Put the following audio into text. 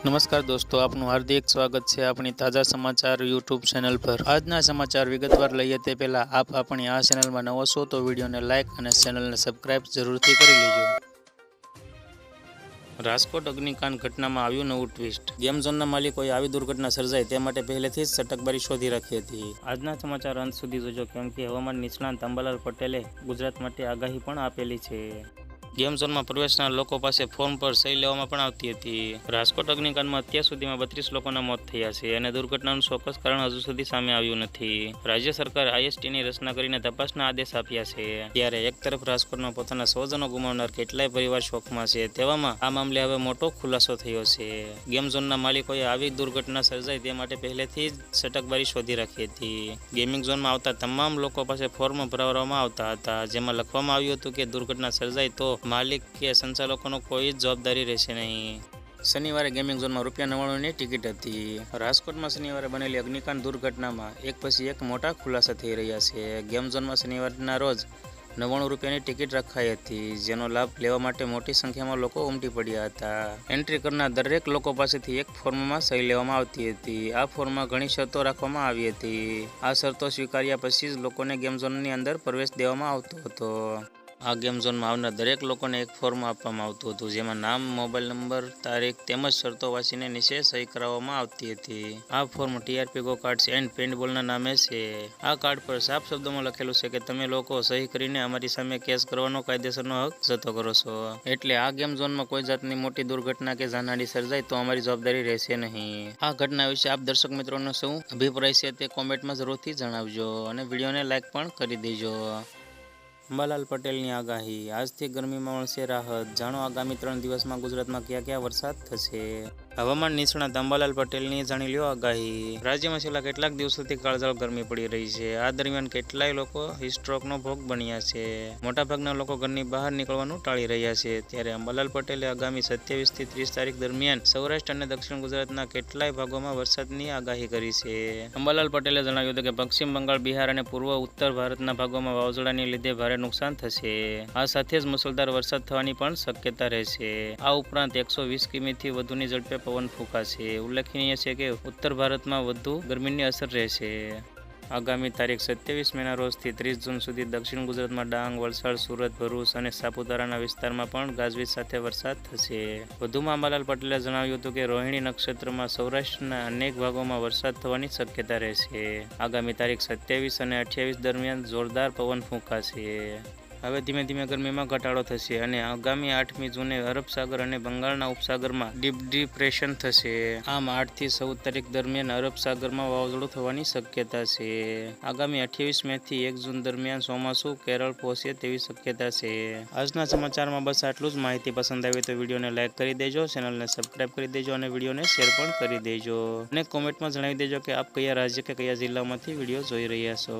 નમસ્કાર દોસ્તો, આપનું હાર્દિક સ્વાગત છે આપણી તાજા સમાચાર યુટ્યુબ ચેનલ પર. આજના સમાચાર વિગતવાર લઈએ તે પહેલા આપ આપણી આ ચેનલમાં નવો છો તો વિડીયોને લાઇક અને ચેનલને સબસ્ક્રાઇબ જરૂરથી કરી લેજો. રાજકોટ અગ્નિકાંડ ઘટનામાં આવ્યું નવું ટ્વિસ્ટ ગેમ ઝોનના માલિકોએ આવી દુર્ઘટના સર્જાય તે માટે પહેલેથી જ સટકબારી શોધી રાખી હતી. આજના સમાચાર અંત સુધી જોજો કેમ કે હવામાન નિષ્ણાંત અંબાલાલ પટેલે ગુજરાત માટે આગાહી પણ આપેલી છે. ગેમ ઝોનમાં પ્રવેશનાર લોકો પાસે ફોર્મ પર સહી લેવામાં પણ આવતી હતી. રાજકોટ અગ્નિકાંડમાં અત્યાર સુધીમાં બત્રીસ લોકોના મોત થયા છે અને દુર્ઘટનાનું ચોક્કસ કારણ હજુ સુધી સામે આવ્યું નથી. રાજ્ય સરકાર આઈએસટીની રચના કરીને તપાસના આદેશ આપ્યા છે. ત્યારે એક તરફ રાજકોટમાં પોતાના સ્વજનો ગુમાવનાર કેટલાય પરિવાર શોકમાં છે. તેવામાં આ મામલે હવે મોટો ખુલાસો થયો છે. ગેમ ઝોનના માલિકોએ આવી દુર્ઘટના સર્જાય તે માટે પહેલેથી જ સટકબારી શોધી રાખી હતી. ગેમિંગ ઝોનમાં આવતા તમામ લોકો પાસે ફોર્મ ભરાવવામાં આવતા હતા. જેમાં લખવામાં આવ્યું હતું કે દુર્ઘટના સર્જાય તો માલિક કે સંચાલકોનો કોઈ જ જવાબદારી રહેશે નહીં. શનિવારે ગેમિંગ ઝોનમાં રૂપિયા નવ્વાણુંની ટિકિટ હતી. રાજકોટમાં શનિવારે બનેલી અગ્નિકાંડ દુર્ઘટનામાં એક પછી એક મોટા ખુલાસા થઈ રહ્યા છે. ગેમ ઝોનમાં શનિવારના રોજ નવ્વાણું રૂપિયાની ટિકિટ રખાઈ હતી, જેનો લાભ લેવા માટે મોટી સંખ્યામાં લોકો ઉમટી પડ્યા હતા. એન્ટ્રી કરનાર દરેક લોકો પાસેથી એક ફોર્મમાં સહી લેવામાં આવતી હતી. આ ફોર્મમાં ઘણી શરતો રાખવામાં આવી હતી. આ શરતો સ્વીકાર્યા પછી જ લોકોને ગેમ ઝોનની અંદર પ્રવેશ દેવામાં આવતો હતો. આ ગેમ ઝોનમાં આવનાર દરેક લોકોને એક ફોર્મ આપવામાં આવતું હતું, જેમાં નામ, મોબાઈલ નંબર, તારીખ તેમજ શરતો વાંચીને નીચે સહી કરાવવામાં આવતી હતી. આ form TRP go karts and પેન્ટબોલના નામે છે. આ કાર્ડ પર સાફ શબ્દોમાં લખેલું છે કે તમે લોકો સહી કરીને અમારી સામે કેસ કરવાનો કાયદેસરનો હક જતો કરો છો. એટલે આ ગેમ ઝોનમાં કોઈ જાતની મોટી દુર્ઘટના કે જાનહાની સર્જાય તો અમારી જવાબદારી રહેશે નહીં. આ ઘટના વિશે આપ દર્શક મિત્રોનો શું અભિપ્રાય છે તે કોમેન્ટમાં જરૂરથી જણાવજો અને વિડીયોને લાઇક પણ કરી દેજો. અંબાલાલ પટેલની આગાહી. આજથી ગરમીમાં મળશે રાહત. જાણો આગામી ત્રણ દિવસમાં ગુજરાતમાં કયા કયા વરસાદ થશે? હવામાન નિષ્ણાત અંબાલાલ પટેલની જાણી લ્યો આગાહી. રાજ્યમાં છેલ્લા કેટલાક દિવસોથી કાળઝાળ ગરમી પડી રહી છે. આ દરમિયાન કેટલાય લોકો હિસ્ટ્રોકનો ભોગ બન્યા છે. મોટાભાગના લોકો ઘરની બહાર નીકળવાનું ટાળી રહ્યા છે. ત્યારે અંબાલાલ પટેલે આગામી સત્યાવીસથી ત્રીસ તારીખ દરમિયાન સૌરાષ્ટ્ર અને દક્ષિણ ગુજરાતના કેટલાય ભાગોમાં વરસાદની આગાહી કરી છે. અંબાલાલ પટેલે જણાવ્યું હતું કે પશ્ચિમ બંગાળ, બિહાર અને પૂર્વ ઉત્તર ભારતના ભાગોમાં વાવાઝોડાની લીધે ભારે નુકસાન થશે. આ સાથે જ મુસળધાર વરસાદ થવાની પણ શક્યતા રહેશે. આ ઉપરાંત એકસો વીસ કિમીથી વધુની ઝડપે પવન ફૂંકાશે. ઉલ્લેખનીય છે કે ઉત્તર ભારતમાં વધુ ગરમીની અસર રહેશે. આગામી તારીખ સત્યાવીસ મેના રોજથી ત્રીસ જૂન સુધી દક્ષિણ ગુજરાતમાં ડાંગ, વલસાડ, સુરત, ભરૂચ અને સાપુતારાના વિસ્તારમાં પણ ગાજવીજ સાથે વરસાદ થશે. વધુમાં અંબાલાલ પટેલે જણાવ્યું હતું કે રોહિણી નક્ષત્રમાં સૌરાષ્ટ્રના અનેક ભાગોમાં વરસાદ થવાની શક્યતા રહેશે. આગામી તારીખ સત્યાવીસ અને અઠ્યાવીસ દરમિયાન જોરદાર પવન ફૂંકાશે. હવે ધીમે ધીમે ગરમીમાં ઘટાડો થશે અને આગામી આઠમી જૂને અરબ સાગર અને બંગાળના ઉપસાગરમાં ડીપ ડિપ્રેશન થશે. આમ આઠથી ચૌદ તારીખ દરમિયાન અરબ સાગરમાં વાવાઝોડું થવાની શક્યતા છે. આગામી અઠ્યાવીસ મે થી એક જૂન દરમિયાન ચોમાસું કેરળ પહોંચે તેવી શક્યતા છે. આજના સમાચારમાં બસ આટલું જ. માહિતી પસંદ આવી તો વિડીયોને લાઇક કરી દેજો, ચેનલને સબસ્ક્રાઇબ કરી દેજો અને વિડીયોને શેર પણ કરી દેજો. અને કોમેન્ટમાં જણાવી દેજો કે આપ કયા રાજ્ય કે કયા જિલ્લામાંથી વીડિયો જોઈ રહ્યા છો.